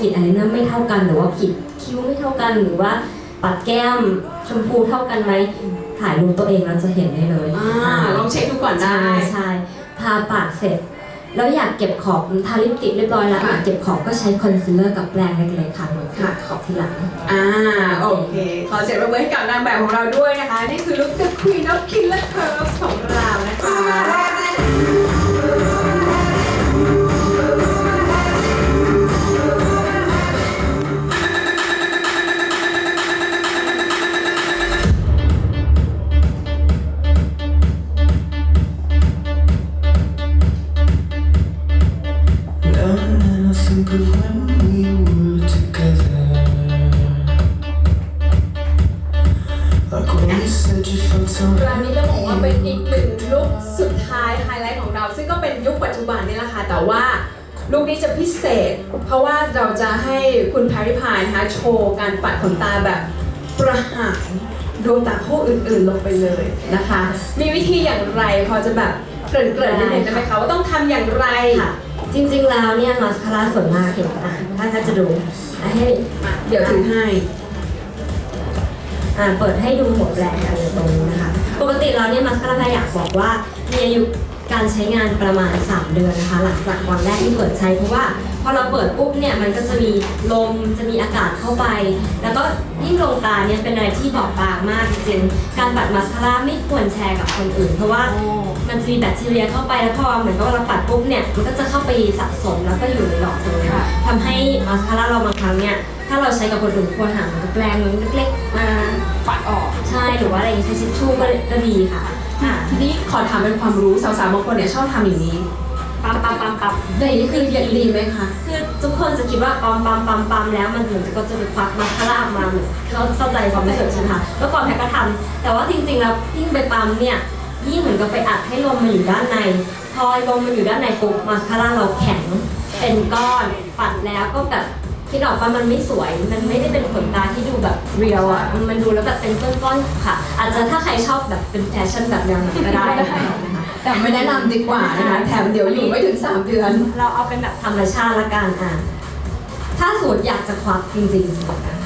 กรีดอายไลเนอร์ไม่เท่ากันหรือว่ากรีดคิ้วไม่เท่ากันหรือว่าปัดแก้มชมพูเท่ากันไหมถ่ายรูปตัวเองเราจะเห็นได้เลยอ่าลองเช็คดูก่อนได้ใช่ใช่ทาปากเสร็จ แล้วอยากเก็บขอบทาลิปสติกเรียบร้อยแล้วค่ะอยากเก็บขอบก็ใช้คอนซีลเลอร์กับแปรงเล็กๆค่ะเหมือนค่ะขอบทีหลังอ่าโอเคขอเสียงปรบมือให้กับนางแบบของเราด้วยนะคะ นี่คือลุค The Queen of Killer Curves ของเรานะคะ ร้านนี้ต้องบอกว่าเป็นอีกหนึ่งลุคสุดท้ายไฮไลท์ของเรา ซึ่งก็เป็นยุคปัจจุบันนี่แหละค่ะ แต่ว่าลุคนี้จะพิเศษ เพราะว่าเราจะให้คุณแพรรี่พายนะคะโชว์การปัดขนตาแบบประหารดวงตาคู่อื่นๆลงไปเลยนะคะ มีวิธีอย่างไรพอจะแบบเกริ่นๆนิดนึงได้ไหมคะว่าต้องทำอย่างไร จริงๆแล้วเนี่ยมาสคาร่าส่วนมากเห็นอะถ้าถ้าจะดูอะให้เดี๋ยวถือให้ อ่าเปิดให้ดูหมดแรงกันเลยตรงนี้นะคะ ปกติเราเนี่ยมาสคาร่าแพอยากบอกว่ามีอายุการใช้งานประมาณ 3 เดือนนะคะ หลังจากวันแรกที่เปิดใช้เพราะว่า พอเราเปิดปุ๊บเนี่ยมันก็จะมีลมจะมีอากาศเข้าไป แล้วก็ยิ่งลงตาเนี่ยเป็นอะไรที่บอบบางมากจริงๆการปัดมาสคาร่าไม่ควรแชร์กับคนอื่น เพราะว่ามันจะมีแบคทีเรียเข้าไปแล้วพอเหมือนกับว่าเราปัดปุ๊บเนี่ยมันก็จะเข้าไปสะสมแล้วก็อยู่ในหลอดเลยค่ะทำให้มาสคาร่าเราบางครั้งเนี่ยถ้าเราใช้กับคนอื่นควรหาแปรงเล็กๆมาปัดออกใช่หรือว่าอะไรอย่างงี้ใช้ทิชชู่ก็ก็ดีค่ะอะทีนี้ขอถามเป็นความรู้สาวๆบางคนเนี่ยชอบทำอย่างนี้ ปั๊มปั๊มปั๊มปั๊มในนี้คือดีไหมคะคือทุกคนจะคิดว่าปั๊มปั๊มปั๊มปั๊มแล้วมันเหมือนก็จะไปควักมาสคาร่าออกมาเหมือนเขาเข้าใจความรู้สึกใช่ไหมคะเมื่อก่อนแพรก็ทำแต่ว่าจริงๆแล้วยิ่งไปปั๊มเนี่ยยิ่งเหมือนกับไปอัดให้ลมมันอยู่ด้านใน พอลมมันอยู่ด้านในปุ๊บมาสคาร่าเราแข็ง เป็นก้อนปัดแล้วก็แบบ คิดออกว่ามันไม่สวย มันไม่ได้เป็นขนตาที่ดูแบบเรียวอะมันมันดูแล้วแบบเป็นก้อนๆค่ะ อาจจะถ้าใครชอบแบบเป็นแฟชั่นแบบแนวนั้นก็ได้นะคะแต่ไม่แนะนำดีกว่านะคะ แถมเดี๋ยวอยู่ไม่ถึง 3 เดือน เราเอาเป็นแบบธรรมชาติละกันอะ ถ้าสูตรอยากจะควักจริงๆ